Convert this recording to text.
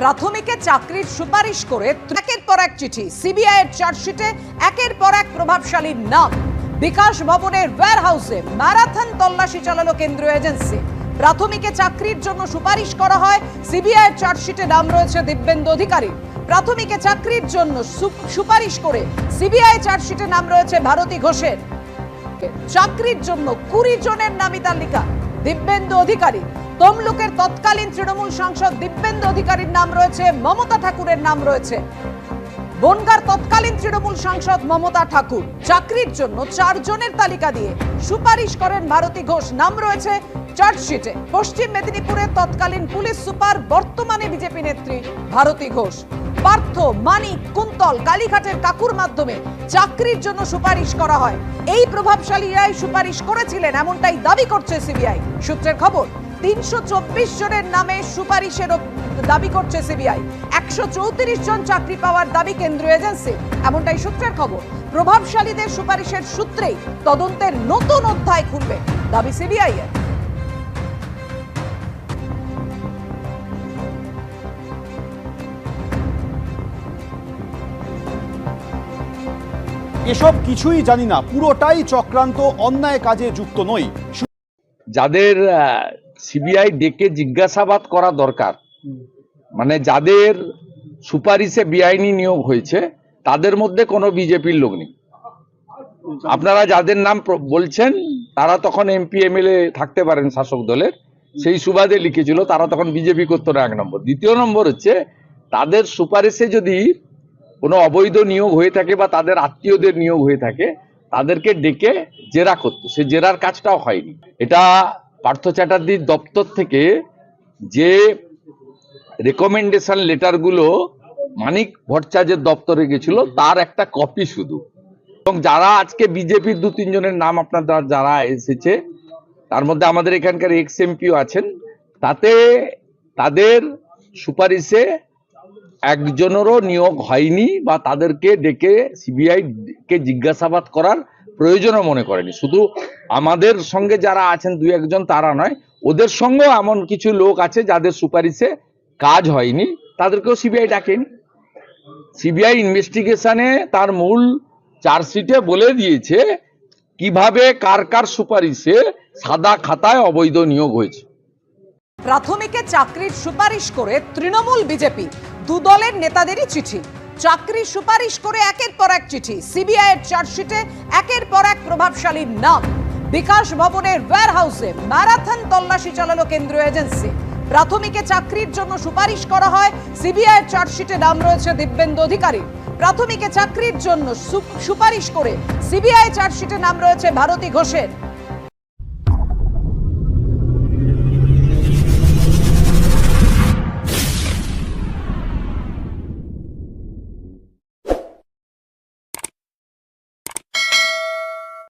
প্রাথমিকে চাকরির সুপারিশ করে একের পর এক চিঠি সিবিআই এর চার্জশিটে একের পর এক প্রভাবশালীর নাম। বিকাশ ভবনের ওয়্যার হাউসে ম্যারাথন তল্লাশি চালালো কেন্দ্রীয় এজেন্সি প্রাথমিকে চাকরির জন্য সুপারিশ করা হয় সিবিআই এর চার্জশিটে নাম রয়েছে দিব্যেন্দু অধিকারী। প্রাথমিকে চাকরির জন্য সুপারিশ করে সিবিআই চার্জশিটে নাম রয়েছে ভারতী ঘোষের। চাকরির জন্য কুড়ি জনের নামি তালিকা দিব্যেন্দু অধিকারী তমলুকের তৎকালীন তৃণমূল সাংসদ দিব্যেন্দু অধিকারীর নাম রয়েছে, মমতা ঠাকুরের নাম রয়েছে। বনগার তৎকালীন তৃণমূল সাংসদ মমতা ঠাকুর চাকরির জন্য চারজনের তালিকা দিয়ে সুপারিশ করেন ভারতী ঘোষ। নাম রয়েছে চার্জশিটে। পশ্চিম মেদিনীপুরের তৎকালীন পুলিশ সুপার, বর্তমানে বিজেপি নেত্রী ভারতী ঘোষ। পার্থ, মানিক, কুন্তল, কালীঘাটের কাকুর মাধ্যমে চাকরির জন্য সুপারিশ করা হয়। এই প্রভাবশালীরাই সুপারিশ করেছিলেন, এমনটাই দাবি করছে সিবিআই। সূত্রের খবর তিনশো চব্বিশ জনের নামে সুপারিশের দাবি করছে সিবিআই। একশো চৌত্রিশ জন চাকরি পাওয়ার দাবি কেন্দ্রীয় এজেন্সি। এমনটাই সূত্রের খবর। প্রভাবশালীদের সুপারিশের সূত্রেই তদন্তের নতুন অধ্যায় খুলবে দাবি সিবিআই এর। এসব কিছুই জানি না। পুরোটাই চক্রান্ত অন্যায় কাজে যুক্ত নই। যাদের সিবিআই ডেকে জিজ্ঞাসাবাদ করা দরকার। মানে যাদের সুপারিশে বেআইনি নিয়োগ হয়েছে তাদের মধ্যে কোনো বিজেপির লোক নেই। আপনারা যাদের নাম বলছেন তারা তখন এমপি এমএলএ থাকতে পারেন শাসক দলের। সেই সুবাদে লিখেছিল তারা তখন বিজেপি করতো না এক নম্বর। দ্বিতীয় নম্বর হচ্ছে তাদের সুপারিশে যদি কোনো অবৈধ নিয়োগ হয়ে থাকে বা তাদের আত্মীয়দের নিয়োগ হয়ে থাকে তাদেরকে ডেকে জেরা করতো। সে জেরার কাজটাও হয়নি। এটা পার্থ চ্যাটার্জির দপ্তর থেকে যে রেকমেন্ডেশন লেটারগুলো মানিক ভট্টাচার্যের দপ্তরে গেছিল, তার একটা কপি শুধু। এবং যারা আজকে বিজেপির দু তিনজনের নাম আপনার যারা এসেছে, তার মধ্যে আমাদের এখানকার এক্স এমপিও আছেন, তাতে তাদের সুপারিশে একজনেরও নিয়োগ হয়নি বা তাদেরকে ডেকে সিবিআই কে জিজ্ঞাসাবাদ করার প্রয়োজনও মনে করেনি। শুধু আমাদের সঙ্গে যারা আছেন দুই একজন, তারা নয়, ওদের সঙ্গেও এমন কিছু লোক আছে যাদের সুপারিশে কাজ হয়নি। তাদেরকেও সিবিআই ডাকেনি। সিবিআই ইনভেস্টিগেশনে তার মূল চার্জশিটে বলে দিয়েছে কীভাবে কার কার সুপারিশে সাদা খাতায় অবৈধ নিয়োগ হয়েছে। প্রাথমিকে চাকরির সুপারিশ করে তৃণমূল বিজেপি দু দলের নেতাদেরই চিঠি। চাকরির সুপারিশ করে একের পর এক চিঠি সিবিআই এর চার্জশিটে একের পর এক প্রভাবশালীর নাম। বিকাশ ভবনের ওয়্যার হাউসে ম্যারাথন তল্লাশি চালালো কেন্দ্রীয় এজেন্সি। প্রাথমিকে চাকরির জন্য সুপারিশ করা হয় সিবিআই এর চার্জশিটে নাম রয়েছে দিব্যেন্দু অধিকারী প্রাথমিকে চাকরির জন্য সুপারিশ করে সিবিআই চার্জশিটে নাম রয়েছে ভারতী ঘোষের।